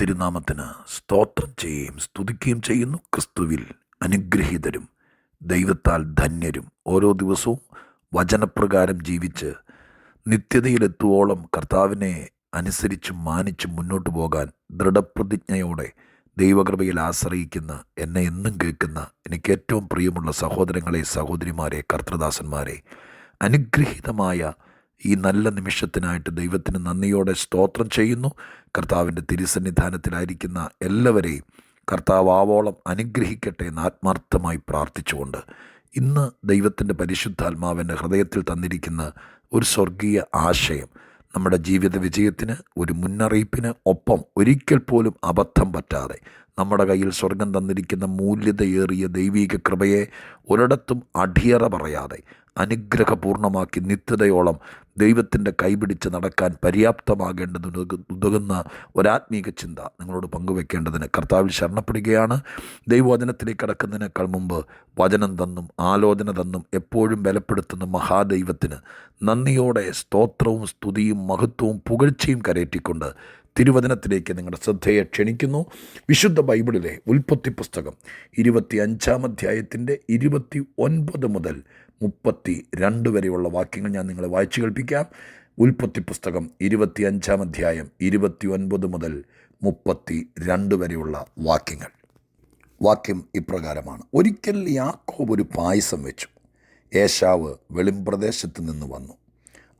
തിരുനാമത്തിന് സ്തോത്രം ചെയ്യുകയും സ്തുതിക്കുകയും ചെയ്യുന്നു. ക്രിസ്തുവിൽ അനുഗ്രഹീതരും ദൈവത്താൽ ധന്യരും ഓരോ ദിവസവും വചനപ്രകാരം ജീവിച്ച് നിത്യതയിലെത്തുവോളം കർത്താവിനെ അനുസരിച്ച് മാനിച്ചും മുന്നോട്ട് പോകാൻ ദൃഢപ്രതിജ്ഞയോടെ ദൈവകൃപയിൽ ആശ്രയിക്കുന്ന എന്നെ എന്നും കേൾക്കുന്ന എനിക്ക് ഏറ്റവും പ്രിയമുള്ള സഹോദരങ്ങളെ സഹോദരിമാരെ കർത്തൃദാസന്മാരെ അനുഗ്രഹീതമായ ഈ നല്ല നിമിഷത്തിനായിട്ട് ദൈവത്തിന് നന്ദിയോടെ സ്തോത്രം ചെയ്യുന്നു. കർത്താവിന്റെ തിരുസന്നിധാനത്തിലായിരിക്കുന്ന എല്ലാവരെയും കർത്താവ് ആവോളം അനുഗ്രഹിക്കട്ടെ എന്ന് ആത്മാർത്ഥമായി പ്രാർത്ഥിച്ചുകൊണ്ട് ഇന്ന് ദൈവത്തിന്റെ പരിശുദ്ധാത്മാവിന്റെ ഹൃദയത്തിൽ തന്നിരിക്കുന്ന ഒരു സ്വർഗീയ ആശയം നമ്മുടെ ജീവിത വിജയത്തിന് ഒരു മുന്നറിയിപ്പിന് ഒപ്പം ഒരിക്കൽ പോലും അബദ്ധം പറ്റാതെ നമ്മുടെ കയ്യിൽ സ്വർഗം തന്നിരിക്കുന്ന മൂല്യതയേറിയ ദൈവീക കൃപയെ ഒരിടത്തും അടിയറ പറയാതെ അനുഗ്രഹപൂർണമാക്കി നിത്യതയോളം ദൈവത്തിന്റെ കൈപിടിച്ച് നടക്കാൻ പര്യാപ്തമാകേണ്ടതിന് ഉതകുന്ന ഒരാത്മീക ചിന്ത നിങ്ങളോട് പങ്കുവെക്കേണ്ടതിന് കർത്താവിൽ ശരണപ്പെടുകയാണ്. ദൈവവചനത്തിലേക്ക് കടക്കുന്നതിനേക്കാൾ മുമ്പ് വചനം തന്നും ആലോചന തന്നും എപ്പോഴും ബലപ്പെടുത്തുന്ന മഹാദൈവത്തിന് നന്ദിയോടെ സ്തോത്രവും സ്തുതിയും മഹത്വവും പുകഴ്ചയും കരയറ്റിക്കൊണ്ട് തിരുവചനത്തിലേക്ക് നിങ്ങളുടെ ശ്രദ്ധയെ ക്ഷണിക്കുന്നു. വിശുദ്ധ ബൈബിളിലെ ഉൽപ്പത്തി പുസ്തകം ഇരുപത്തി അഞ്ചാം അധ്യായത്തിന്റെ ഇരുപത്തി ഒൻപത് മുതൽ മുപ്പത്തി രണ്ട് വരെയുള്ള വാക്യങ്ങൾ ഞാൻ നിങ്ങളെ വായിച്ചു കേൾപ്പിക്കാം. ഉൽപ്പത്തി പുസ്തകം ഇരുപത്തി അഞ്ചാം അധ്യായം ഇരുപത്തി ഒൻപത് മുതൽ മുപ്പത്തി രണ്ട് വരെയുള്ള വാക്യങ്ങൾ. വാക്യം ഇപ്രകാരമാണ്. ഒരിക്കൽ യാക്കോബ് ഒരു പായസം വെച്ചു. ഏശാവ് വെളിമ്പ്രദേശത്ത് നിന്ന് വന്നു.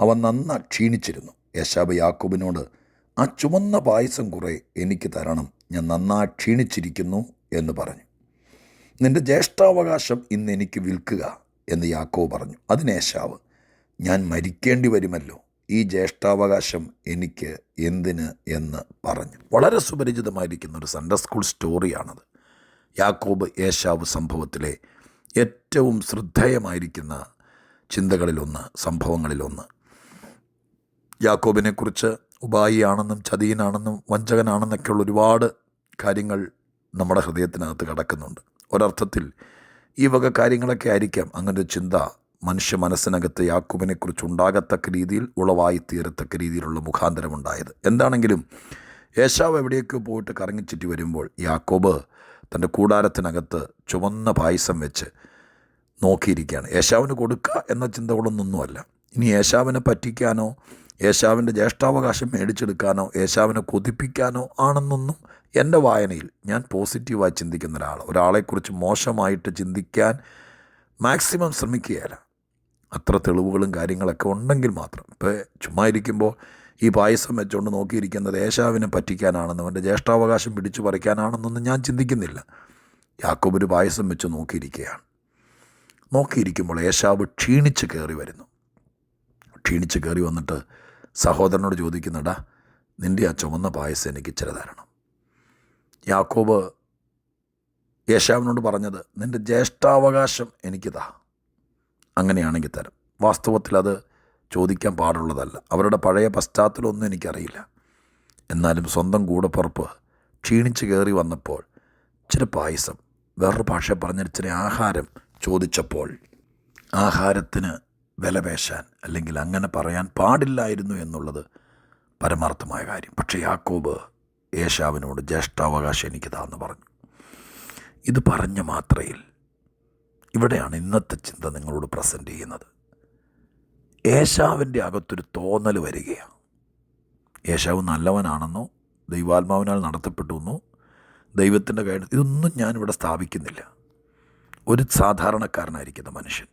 അവൻ നന്ന ക്ഷീണിച്ചിരുന്നു. ഏശാവ് യാക്കോബിനോട് ആ ചുമന്ന പായസം കുറെ എനിക്ക് തരണം. ഞാൻ നന്നാ ക്ഷീണിച്ചിരിക്കുന്നു എന്ന് പറഞ്ഞു. നിന്റെ ജ്യേഷ്ഠാവകാശം ഇന്ന് എനിക്ക് വിൽക്കുക എന്ന് യാക്കോ പറഞ്ഞു. അതിനേശാവ് ഞാൻ മരിക്കേണ്ടി വരുമല്ലോ. ഈ ജ്യേഷ്ഠാവകാശം എനിക്ക് എന്തിന് എന്ന് പറഞ്ഞു. വളരെ സുപരിചിതമായിരിക്കുന്ന ഒരു സൺഡേ സ്കൂൾ സ്റ്റോറിയാണത് യാക്കോബ് ഏശാവ് സംഭവത്തിലെ ഏറ്റവും ശ്രദ്ധേയമായിരിക്കുന്ന ചിന്തകളിലൊന്ന് സംഭവങ്ങളിലൊന്ന്. യാക്കോബിനെക്കുറിച്ച് ഉപായിയാണെന്നും ചതിയനാണെന്നും വഞ്ചകനാണെന്നൊക്കെയുള്ള ഒരുപാട് കാര്യങ്ങൾ നമ്മുടെ ഹൃദയത്തിനകത്ത് കിടക്കുന്നുണ്ട്. ഒരർത്ഥത്തിൽ ഈ വക കാര്യങ്ങളൊക്കെ ആയിരിക്കാം അങ്ങനെ ഒരു ചിന്ത മനുഷ്യ മനസ്സിനകത്ത് യാക്കൂബിനെക്കുറിച്ച് ഉണ്ടാകത്തക്ക രീതിയിൽ ഉളവായി തീരത്തക്ക രീതിയിലുള്ള മുഖാന്തരമുണ്ടായത്. എന്താണെങ്കിലും യേശാവ് എവിടെയൊക്കെ പോയിട്ട് കറങ്ങിച്ചിട്ട് വരുമ്പോൾ യാക്കോബ് തന്റെ കൂടാരത്തിനകത്ത് ചുവന്ന പായസം വെച്ച് നോക്കിയിരിക്കുകയാണ്. യേശാവിന് കൊടുക്കുക എന്ന ചിന്തകളൊന്നൊന്നുമല്ല. ഇനി യേശാവിനെ പറ്റിക്കാനോ യേശാവിന്റെ ജ്യേഷ്ഠാവകാശം മേടിച്ചെടുക്കാനോ യേശാവിനെ കൊതിപ്പിക്കാനോ ആണെന്നൊന്നും എന്റെ വായനയിൽ ഞാൻ പോസിറ്റീവായി ചിന്തിക്കുന്ന ഒരാൾ ഒരാളെക്കുറിച്ച് മോശമായിട്ട് ചിന്തിക്കാൻ മാക്സിമം ശ്രമിക്കുകയല്ല. അത്ര തെളിവുകളും കാര്യങ്ങളൊക്കെ ഉണ്ടെങ്കിൽ മാത്രം. ഇപ്പോൾ ചുമ്മാ ഇരിക്കുമ്പോൾ ഈ പായസം വെച്ചുകൊണ്ട് നോക്കിയിരിക്കുന്നത് യേശാവിനെ പറ്റിക്കാനാണെന്നും അവന്റെ ജ്യേഷ്ഠാവകാശം പിടിച്ചു പറിക്കാനാണെന്നൊന്നും ഞാൻ ചിന്തിക്കുന്നില്ല. യാക്കോബ് ഒരു പായസം വെച്ച് നോക്കിയിരിക്കുകയാണ്. നോക്കിയിരിക്കുമ്പോൾ യേശാവ് ക്ഷീണിച്ച് കയറി വരുന്നു. ക്ഷീണിച്ച് കയറി വന്നിട്ട് സഹോദരനോട് ചോദിക്കുന്നുടാ നിന്റെ ആ ചുമന്ന പായസം എനിക്ക് ഇച്ചിരി തരണം. യാക്കോബ് യേശാവിനോട് പറഞ്ഞത് നിന്റെ ജ്യേഷ്ഠാവകാശം എനിക്കിതാ അങ്ങനെയാണെങ്കിൽ തരും. വാസ്തവത്തിൽ അത് ചോദിക്കാൻ പാടുള്ളതല്ല. അവരുടെ പഴയ പശ്ചാത്തലമൊന്നും എനിക്കറിയില്ല. എന്നാലും സ്വന്തം കൂടപ്പുറപ്പ് ക്ഷീണിച്ച് കയറി വന്നപ്പോൾ ഇച്ചിരി പായസം വേറൊരു ഭാഷ പറഞ്ഞ ഇച്ചിരി ആഹാരം ചോദിച്ചപ്പോൾ ആഹാരത്തിന് വിലപേശാൻ അല്ലെങ്കിൽ അങ്ങനെ പറയാൻ പാടില്ലായിരുന്നു എന്നുള്ളത് പരമാർത്ഥമായ കാര്യം. പക്ഷേ യാക്കോബ് യേശാവിനോട് ജ്യേഷ്ഠാവകാശം എനിക്ക് താന്ന് പറഞ്ഞു. ഇത് പറഞ്ഞ മാത്രയിൽ ഇവിടെയാണ് ഇന്നത്തെ ചിന്ത നിങ്ങളോട് പ്രസന്റ് ചെയ്യുന്നത്. യേശാവിന്റെ അകത്തൊരു തോന്നൽ വരികയാണ്. യേശാവ് നല്ലവനാണെന്നോ ദൈവാത്മാവിനാൽ നടത്തപ്പെട്ടുവെന്നോ ദൈവത്തിന്റെ കൈ ഇതൊന്നും ഞാനിവിടെ സ്ഥാപിക്കുന്നില്ല. ഒരു സാധാരണക്കാരനായിരിക്കുന്ന മനുഷ്യൻ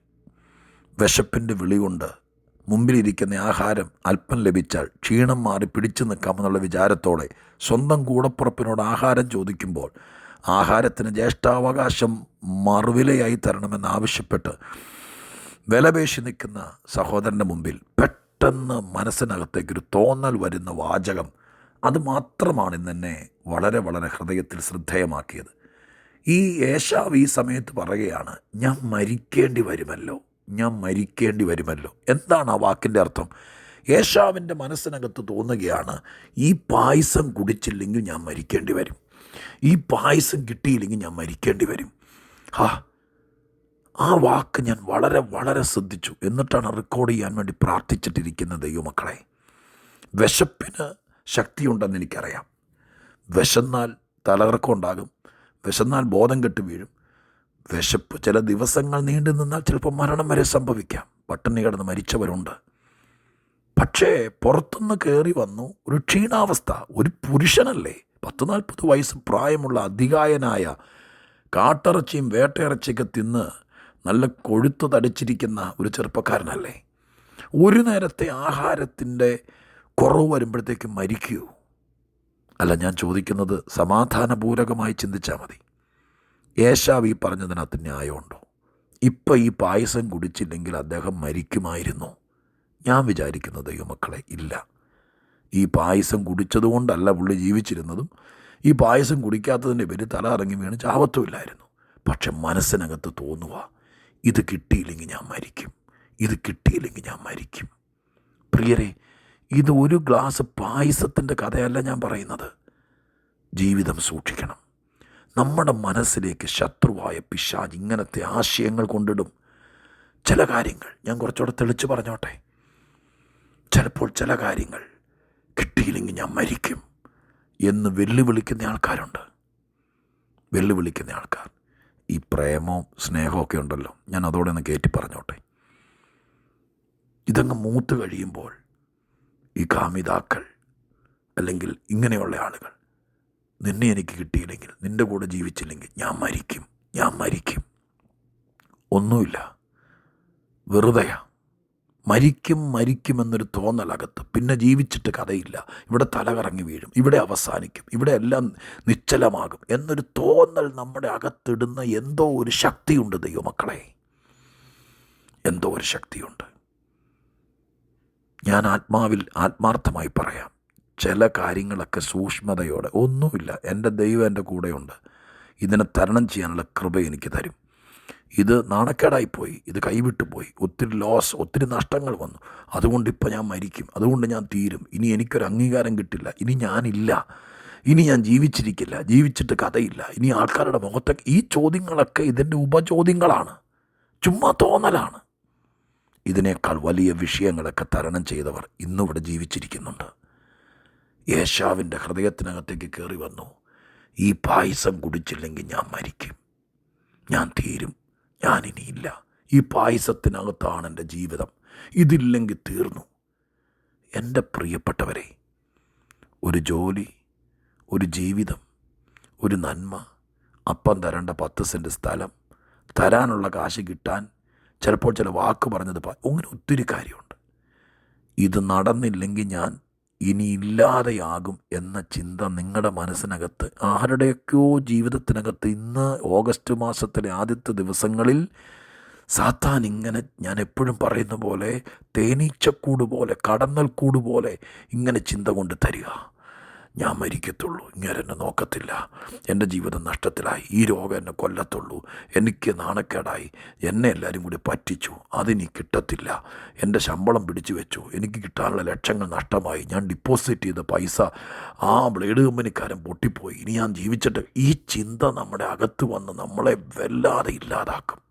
വിശപ്പിന്റെ വിളിയുണ്ട് മുമ്പിലിരിക്കുന്ന ആഹാരം അല്പം ലഭിച്ചാൽ ക്ഷീണം മാറി പിടിച്ചു നിൽക്കാമെന്നുള്ള വിചാരത്തോടെ സ്വന്തം കൂടപ്പുറപ്പിനോട് ആഹാരം ചോദിക്കുമ്പോൾ ആഹാരത്തിന് ജ്യേഷ്ഠാവകാശം മറുവിലയായി തരണമെന്ന് ആവശ്യപ്പെട്ട് വിലപേശി നിൽക്കുന്ന സഹോദരന്റെ മുമ്പിൽ പെട്ടെന്ന് മനസ്സിനകത്തേക്കൊരു തോന്നൽ വരുന്ന വാചകം അത് മാത്രമാണ് ഇന്നെന്നെ വളരെ വളരെ ഹൃദയത്തിൽ ശ്രദ്ധേയമാക്കിയത്. ഈ യേശാവ് ഈ സമയത്ത് പറയുകയാണ് ഞാൻ മരിക്കേണ്ടി വരുമല്ലോ. ഞാൻ മരിക്കേണ്ടി വരുമല്ലോ. എന്താണ് ആ വാക്കിന്റെ അർത്ഥം? യേശാവിന്റെ മനസ്സിനകത്ത് തോന്നുകയാണ് ഈ പായസം കുടിച്ചില്ലെങ്കിൽ ഞാൻ മരിക്കേണ്ടി വരും. ഈ പായസം കിട്ടിയില്ലെങ്കിൽ ഞാൻ മരിക്കേണ്ടി വരും. ഹാ ആ വാക്ക് ഞാൻ വളരെ വളരെ ശ്രദ്ധിച്ചു. എന്നിട്ടാണ് റെക്കോർഡ് ചെയ്യാൻ വേണ്ടി പ്രാർത്ഥിച്ചിട്ടിരിക്കുന്ന ദൈവമക്കളെ വിശപ്പിന് ശക്തിയുണ്ടെന്ന് എനിക്കറിയാം. വിശന്നാൽ തലകറക്കം ഉണ്ടാകും വിശന്നാൽ ബോധം കെട്ട് വീഴും. വിശപ്പ് ചില ദിവസങ്ങൾ നീണ്ടു നിന്നാൽ ചിലപ്പോൾ മരണം വരെ സംഭവിക്കാം. പട്ടിണി കിടന്ന് മരിച്ചവരുണ്ട്. പക്ഷേ പുറത്തുനിന്ന് കയറി വന്നു ഒരു ക്ഷീണാവസ്ഥ. ഒരു പുരുഷനല്ലേ പത്ത് നാൽപ്പത് വയസ്സ് പ്രായമുള്ള അധികായനായ കാട്ടിറച്ചിയും വേട്ടയിറച്ചിയൊക്കെ തിന്ന് നല്ല കൊഴുത്ത് തടിച്ചിരിക്കുന്ന ഒരു ചെറുപ്പക്കാരനല്ലേ. ഒരു നേരത്തെ ആഹാരത്തിന്റെ കുറവ് വരുമ്പോഴത്തേക്ക് മരിക്കൂ. അല്ല ഞാൻ ചോദിക്കുന്നത് സമാധാനപൂരകമായി ചിന്തിച്ചാൽ മതി. യേശാവ് ഈ പറഞ്ഞതിനകത്ത് ന്യായമുണ്ടോ? ഇപ്പം ഈ പായസം കുടിച്ചില്ലെങ്കിൽ അദ്ദേഹം മരിക്കുമായിരുന്നു. ഞാൻ വിചാരിക്കുന്ന ദൈവമക്കളെ ഇല്ല. ഈ പായസം കുടിച്ചതുകൊണ്ടല്ല പുള്ളി ജീവിച്ചിരുന്നതും ഈ പായസം കുടിക്കാത്തതിന്റെ പേര് തല ഇറങ്ങി വീണ് ചാവത്തുമില്ലായിരുന്നു പക്ഷെ മനസ്സിനകത്ത് തോന്നുക ഇത് കിട്ടിയില്ലെങ്കിൽ ഞാൻ മരിക്കും. ഇത് കിട്ടിയില്ലെങ്കിൽ ഞാൻ മരിക്കും. പ്രിയരെ ഇത് ഒരു ഗ്ലാസ് പായസത്തിന്റെ കഥയല്ല ഞാൻ പറയുന്നത്. ജീവിതം സൂക്ഷിക്കണം. നമ്മുടെ മനസ്സിലേക്ക് ശത്രുവായ പിശാജ് ഇങ്ങനത്തെ ആശയങ്ങൾ കൊണ്ടിടും. ചില കാര്യങ്ങൾ ഞാൻ കുറച്ചുകൂടെ തെളിച്ച് പറഞ്ഞോട്ടെ? ചിലപ്പോൾ ചില കാര്യങ്ങൾ കിട്ടിയില്ലെങ്കിൽ ഞാൻ മരിക്കും എന്ന് വെല്ലുവിളിക്കുന്ന ആൾക്കാരുണ്ട്. വെല്ലുവിളിക്കുന്ന ആൾക്കാർ. ഈ പ്രേമവും സ്നേഹവും ഒക്കെ ഉണ്ടല്ലോ. ഞാൻ അതോടെ ഒന്ന് കയറ്റി പറഞ്ഞോട്ടെ? ഇതങ്ങ് മൂത്ത് കഴിയുമ്പോൾ ഈ കാമിതാക്കൾ അല്ലെങ്കിൽ ഇങ്ങനെയുള്ള ആളുകൾ നിന്നെ എനിക്ക് കിട്ടിയില്ലെങ്കിൽ നിന്റെ കൂടെ ജീവിച്ചില്ലെങ്കിൽ ഞാൻ മരിക്കും ഞാൻ മരിക്കും. ഒന്നുമില്ല. വെറുതെയാ. മരിക്കും മരിക്കുമെന്നൊരു തോന്നലകത്ത് പിന്നെ ജീവിച്ചിട്ട് കഥയില്ല. ഇവിടെ തലകറങ്ങി വീഴും ഇവിടെ അവസാനിക്കും ഇവിടെ എല്ലാം നിശ്ചലമാകും എന്നൊരു തോന്നൽ നമ്മുടെ അകത്തിടുന്ന എന്തോ ഒരു ശക്തിയുണ്ട് ദൈവമക്കളെ. എന്തോ ഒരു ശക്തിയുണ്ട്. ഞാൻ ആത്മാവിൽ ആത്മാർത്ഥമായി പറയാം. ചില കാര്യങ്ങളൊക്കെ സൂക്ഷ്മതയോടെ. ഒന്നുമില്ല. എന്റെ ദൈവം എന്റെ കൂടെയുണ്ട്. ഇതിനെ തരണം ചെയ്യാനുള്ള കൃപ എനിക്ക് തരും. ഇത് നാണക്കേടായിപ്പോയി. ഇത് കൈവിട്ടു പോയി. ഒത്തിരി ലോസ് ഒത്തിരി നഷ്ടങ്ങൾ വന്നു. അതുകൊണ്ട് ഇപ്പോൾ ഞാൻ മരിക്കും. അതുകൊണ്ട് ഞാൻ തീരും. ഇനി എനിക്കൊരു അംഗീകാരം കിട്ടില്ല. ഇനി ഞാനില്ല. ഇനി ഞാൻ ജീവിച്ചിരിക്കില്ല. ജീവിച്ചിട്ട് കഥയില്ല. ഇനി ആൾക്കാരുടെ മുഖത്തൊക്കെ ഈ ചോദ്യങ്ങളൊക്കെ ഇതിന്റെ ഉപചോദ്യങ്ങളാണ്. ചുമ്മാ തോന്നലാണ്. ഇതിനേക്കാൾ വലിയ വിഷയങ്ങളൊക്കെ തരണം ചെയ്തവർ ഇന്നിവിടെ ജീവിച്ചിരിക്കുന്നുണ്ട്. യേശാവിന്റെ ഹൃദയത്തിനകത്തേക്ക് കയറി വന്നു. ഈ പായസം കുടിച്ചില്ലെങ്കിൽ ഞാൻ മരിക്കും. ഞാൻ തീരും. ഞാനിനിയില്ല ഈ പായസത്തിനകത്താണ് എന്റെ ജീവിതം. ഇതില്ലെങ്കിൽ തീർന്നു. എന്റെ പ്രിയപ്പെട്ടവരെ ഒരു ജോലി ഒരു ജീവിതം ഒരു നന്മ അപ്പം തരേണ്ട പത്ത് സെന്റ് സ്ഥലം തരാനുള്ള കാശ് കിട്ടാൻ ചിലപ്പോൾ ചില വാക്ക് പറഞ്ഞത് അങ്ങനെ ഒത്തിരി കാര്യമുണ്ട്. ഇത് നടന്നില്ലെങ്കിൽ ഞാൻ ഇനി ഇല്ലാതെയാകും എന്ന ചിന്ത നിങ്ങളുടെ മനസ്സിനകത്ത്. ആരുടെയൊക്കെയോ ജീവിതത്തിനകത്ത് ഇന്ന് ഓഗസ്റ്റ് മാസത്തിലെ ആദ്യത്തെ ദിവസങ്ങളിൽ സാത്താൻ ഇങ്ങനെ ഞാൻ എപ്പോഴും പറയുന്ന പോലെ തേനീച്ചക്കൂട് പോലെ കടന്നൽ കൂട് പോലെ ഇങ്ങനെ ചിന്ത കൊണ്ട് തരിക. ഞാൻ മരിക്കത്തുള്ളൂ. ഇങ്ങനെ എന്നെ നോക്കത്തില്ല. എന്റെ ജീവിതം നഷ്ടത്തിലായി. ഈ രോഗം എന്നെ കൊല്ലത്തുള്ളൂ. എനിക്ക് നാണക്കേടായി. എന്നെ എല്ലാവരും കൂടി പറ്റിച്ചു. അതിനി കിട്ടത്തില്ല. എന്റെ ശമ്പളം പിടിച്ചു വെച്ചു. എനിക്ക് കിട്ടാനുള്ള ലക്ഷങ്ങൾ നഷ്ടമായി. ഞാൻ ഡിപ്പോസിറ്റ് ചെയ്ത പൈസ ആ ബ്ലേഡ് കമ്പനിക്കാരൻ പൊട്ടിപ്പോയി. ഇനി ഞാൻ ജീവിച്ചിട്ട് ഈ ചിന്ത നമ്മുടെ അകത്ത് വന്ന് നമ്മളെ വല്ലാതെ ഇല്ലാതാക്കും.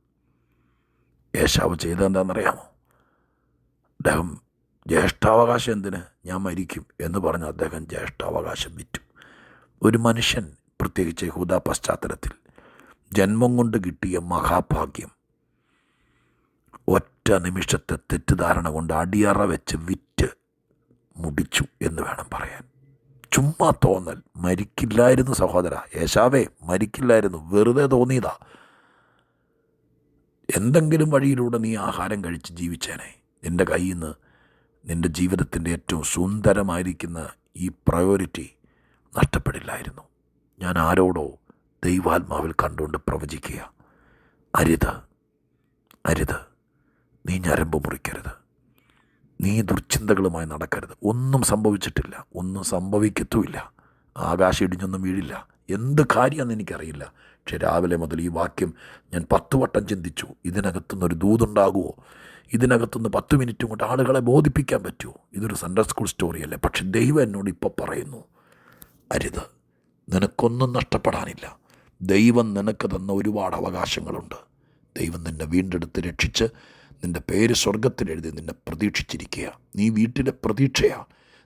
യേശാവ് ചെയ്തെന്താണെന്നറിയാമോ അദ്ദേഹം ജ്യേഷ്ഠാവകാശം എന്തിന്? ഞാൻ മരിക്കും എന്ന് പറഞ്ഞ് അദ്ദേഹം ജ്യേഷ്ഠാവകാശം വിറ്റു. ഒരു മനുഷ്യൻ പ്രത്യേകിച്ച് യഹൂദ പശ്ചാത്തലത്തിൽ ജന്മം കൊണ്ട് കിട്ടിയ മഹാഭാഗ്യം. ഒറ്റ നിമിഷത്തെ തെറ്റിദ്ധാരണ കൊണ്ട് അടിയറ വെച്ച് വിറ്റ് മുടിച്ചു എന്ന് വേണം പറയാൻ. ചുമ്മാ തോന്നൽ മരിക്കില്ലായിരുന്നു സഹോദര. യേശാവേ മരിക്കില്ലായിരുന്നു. വെറുതെ തോന്നിയതാ. എന്തെങ്കിലും വഴിയിലൂടെ നീ ആഹാരം കഴിച്ച് ജീവിച്ചേനെ. നിന്റെ കയ്യിൽ നിന്ന് നിന്റെ ജീവിതത്തിന്റെ ഏറ്റവും സുന്ദരമായിരിക്കുന്ന ഈ പ്രയോറിറ്റി നഷ്ടപ്പെടില്ലായിരുന്നു. ഞാൻ ആരോടോ ദൈവാത്മാവിൽ കണ്ടുകൊണ്ട് പ്രവചിക്കുക. അരുത് അരുത്. നീ ഞരമ്പ് മുറിക്കരുത്. നീ ദുർചിന്തകളുമായി നടക്കരുത്. ഒന്നും സംഭവിച്ചിട്ടില്ല. ഒന്നും സംഭവിക്കത്തുമില്ല. ആകാശം ഇടിഞ്ഞൊന്നും വീഴില്ല. എന്ത് കാര്യമെന്ന് എനിക്കറിയില്ല. പക്ഷെ രാവിലെ മുതൽ ഈ വാക്യം ഞാൻ പത്ത് വട്ടം ചിന്തിച്ചു. ഇതിനകത്തുനിന്നൊരു ദൂതുണ്ടാകുമോ? ഇതിനകത്തുനിന്ന് പത്ത് മിനിറ്റും കൊണ്ട് ആളുകളെ ബോധിപ്പിക്കാൻ പറ്റുമോ ഇതൊരു സൺഡർ സ്കൂൾ സ്റ്റോറിയല്ലേ പക്ഷെ ദൈവം എന്നോട് ഇപ്പോൾ പറയുന്നു അരുത്. നിനക്കൊന്നും നഷ്ടപ്പെടാനില്ല. ദൈവം നിനക്ക് തന്ന ഒരുപാട് അവകാശങ്ങളുണ്ട്. ദൈവം നിന്നെ വീണ്ടെടുത്ത് രക്ഷിച്ച് നിന്റെ പേര് സ്വർഗത്തിലെഴുതി നിന്നെ പ്രതീക്ഷിച്ചിരിക്കുക. നീ വീട്ടിലെ പ്രതീക്ഷയാണ്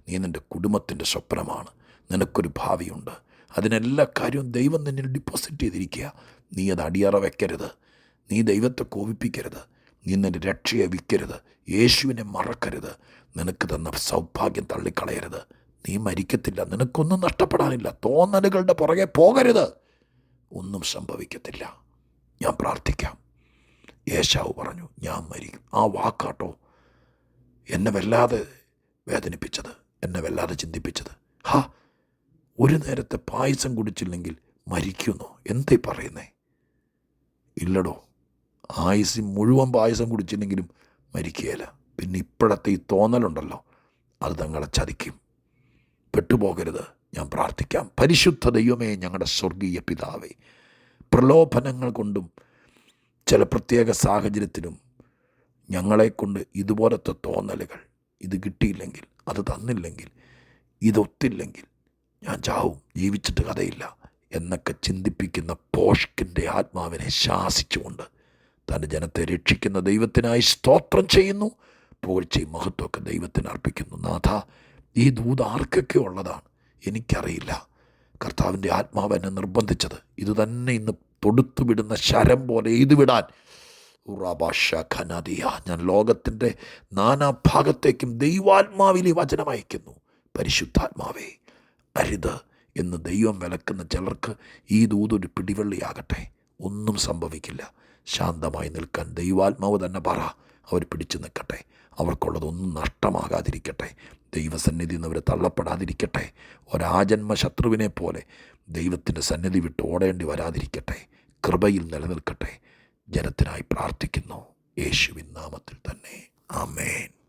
നീ നിന്റെ കുടുംബത്തിന്റെ സ്വപ്നമാണ്. നിനക്കൊരു ഭാവിയുണ്ട്. അതിനെല്ലാ കാര്യവും ദൈവം നിന്നിൽ ഡിപ്പോസിറ്റ് ചെയ്തിരിക്കുക. നീ അത് അടിയറ വെക്കരുത്. നീ ദൈവത്തെ കോപിപ്പിക്കരുത്. നീ നിന്റെ രക്ഷയെ വിൽക്കരുത്. യേശുവിനെ മറക്കരുത്. നിനക്ക് തന്ന സൗഭാഗ്യം തള്ളിക്കളയരുത്. നീ മരിക്കത്തില്ല. നിനക്കൊന്നും നഷ്ടപ്പെടാനില്ല. തോന്നലുകളുടെ പുറകെ പോകരുത്. ഒന്നും സംഭവിക്കത്തില്ല. ഞാൻ പ്രാർത്ഥിക്കാം. യേശാവ് പറഞ്ഞു ഞാൻ മരിക്കും. ആ വാക്കാട്ടോ. എന്നെ വല്ലാതെ വേദനിപ്പിച്ചത്. എന്നെ വല്ലാതെ ചിന്തിപ്പിച്ചത്. ഹാ ഒരു നേരത്തെ പായസം കുടിച്ചില്ലെങ്കിൽ മരിക്കുന്നു എന്തേ പറയുന്നേ? ഇല്ലടോ. ആയുസ് മുഴുവൻ പായസം കുടിച്ചില്ലെങ്കിലും മരിക്കുകയില്ല. പിന്നെ ഇപ്പോഴത്തെ ഈ തോന്നലുണ്ടല്ലോ അത് തങ്ങളെ ചതിക്കും. പെട്ടുപോകരുത് ഞാൻ പ്രാർത്ഥിക്കാം. പരിശുദ്ധ ദൈവമേ ഞങ്ങളുടെ സ്വർഗീയ പിതാവേ പ്രലോഭനങ്ങൾ കൊണ്ടും ചില പ്രത്യേക സാഹചര്യത്തിലും ഞങ്ങളെക്കൊണ്ട് ഇതുപോലത്തെ തോന്നലുകൾ ഇത് കിട്ടിയില്ലെങ്കിൽ അത് തന്നില്ലെങ്കിൽ ഇതൊത്തില്ലെങ്കിൽ ഞാൻ ചാവും ജീവിച്ചിട്ട് കഥയില്ല എന്നൊക്കെ ചിന്തിപ്പിക്കുന്ന പോഷ്കിന്റെ ആത്മാവിനെ ശാസിച്ചുകൊണ്ട് തന്റെ ജനത്തെ രക്ഷിക്കുന്ന ദൈവത്തിനായി സ്തോത്രം ചെയ്യുന്നു. പുകഴ്ചയും മഹത്വമൊക്കെ ദൈവത്തിന് അർപ്പിക്കുന്നു. നാഥ ഈ ദൂത് ആർക്കൊക്കെ ഉള്ളതാണ്? എനിക്കറിയില്ല. കർത്താവിന്റെ ആത്മാവ് എന്നെ നിർബന്ധിച്ചത്. ഇത് തന്നെ ഇന്ന് തൊടുത്തുവിടുന്ന ശരം പോലെ എയ്തു വിടാൻ. ഉറാബാഷ ഖനദിയ. ഞാൻ ലോകത്തിന്റെ നാനാഭാഗത്തേക്കും ദൈവാത്മാവിലെ വചനം അയക്കുന്നു. പരിശുദ്ധാത്മാവേ അരുത് എന്ന് ദൈവം വിലക്കുന്ന ചിലർക്ക് ഈ ദൂതൊരു പിടിവള്ളിയാകട്ടെ. ഒന്നും സംഭവിക്കില്ല. ശാന്തമായി നിൽക്കാൻ ദൈവാത്മാവ് തന്നെ പറ. അവർ പിടിച്ചു നിൽക്കട്ടെ. അവർക്കുള്ളതൊന്നും നഷ്ടമാകാതിരിക്കട്ടെ. ദൈവസന്നിധി നിന്ന് അവർ തള്ളപ്പെടാതിരിക്കട്ടെ. ഒരാജന്മ ശത്രുവിനെ പോലെ ദൈവത്തിന്റെ സന്നിധി വിട്ട് ഓടേണ്ടി വരാതിരിക്കട്ടെ. കൃപയിൽ നിലനിൽക്കട്ടെ. ജനത്തിനായി പ്രാർത്ഥിക്കുന്നു. യേശുവിൻ നാമത്തിൽ തന്നെ. ആമേൻ.